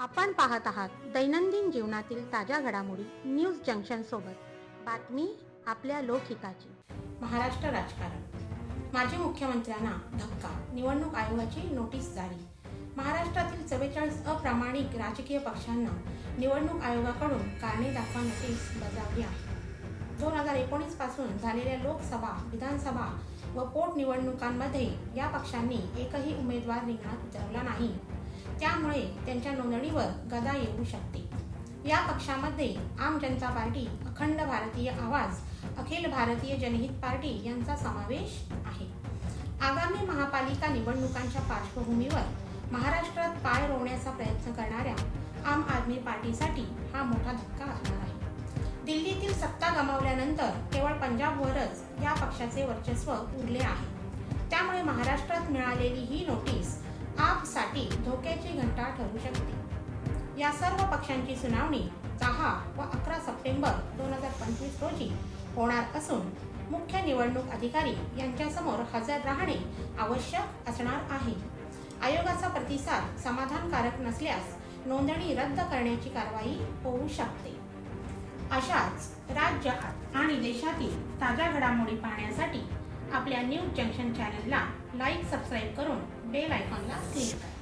आपण पाहत आहात दैनंदिन जीवनातील ताज्या घडामोडी न्यूज जंक्शन सोबत. बातमी आपल्या लोकहिताची. महाराष्ट्र राजकारण. माजी मुख्यमंत्र्यांना धक्का. निवडणूक आयोगाची नोटीस जारी. महाराष्ट्रातील चव्वेचाळीस अप्रामाणिक राजकीय पक्षांना निवडणूक आयोगाकडून कारणे दाखवा नोटीस बजावली आहे. दोन हजार एकोणीसपासून झालेल्या लोकसभा विधानसभा व पोटनिवडणुकांमध्ये या पक्षांनी एकही उमेदवार रिंगणात उतरवला नाही. त्यामुळे त्यांच्या नोंदणीवर गदा येऊ शकते. या पक्षामध्ये आम जनता पार्टी अखंड भारतीय आवाज अखिल भारतीय जनहित पार्टी यांचा समावेश आहे. आगामी महापालिका निवडणुकांच्या पार्श्वभूमीवर महाराष्ट्रात पाय रोवण्याचा प्रयत्न करणाऱ्या आम आदमी पार्टीसाठी हा मोठा धक्का असणार आहे. दिल्लीतील सत्ता गमावल्यानंतर केवळ पंजाबवरच या पक्षाचे वर्चस्व उरले आहे. त्यामुळे महाराष्ट्रात मिळालेली ही नोटीस पाकसाठी धोक्याची घंटा ठरू शकते. या सर्व पक्षांची सुनावणी दहा व अकरा सप्टेंबर दोन हजार पंचवीस रोजी होणार असून मुख्य निवडणूक अधिकारी यांच्यासमोर हजर राहणे आवश्यक असणार आहे. आयोगाचा प्रतिसाद समाधानकारक नसल्यास नोंदणी रद्द करण्याची कारवाई होऊ शकते. अशाच राज्यात आणि देशातील ताज्या घडामोडी पाहण्यासाठी आपल्या न्यूज जंक्शन चॅनलला लाईक सबस्क्राईब करून बेल आयकॉनला क्लिक करा.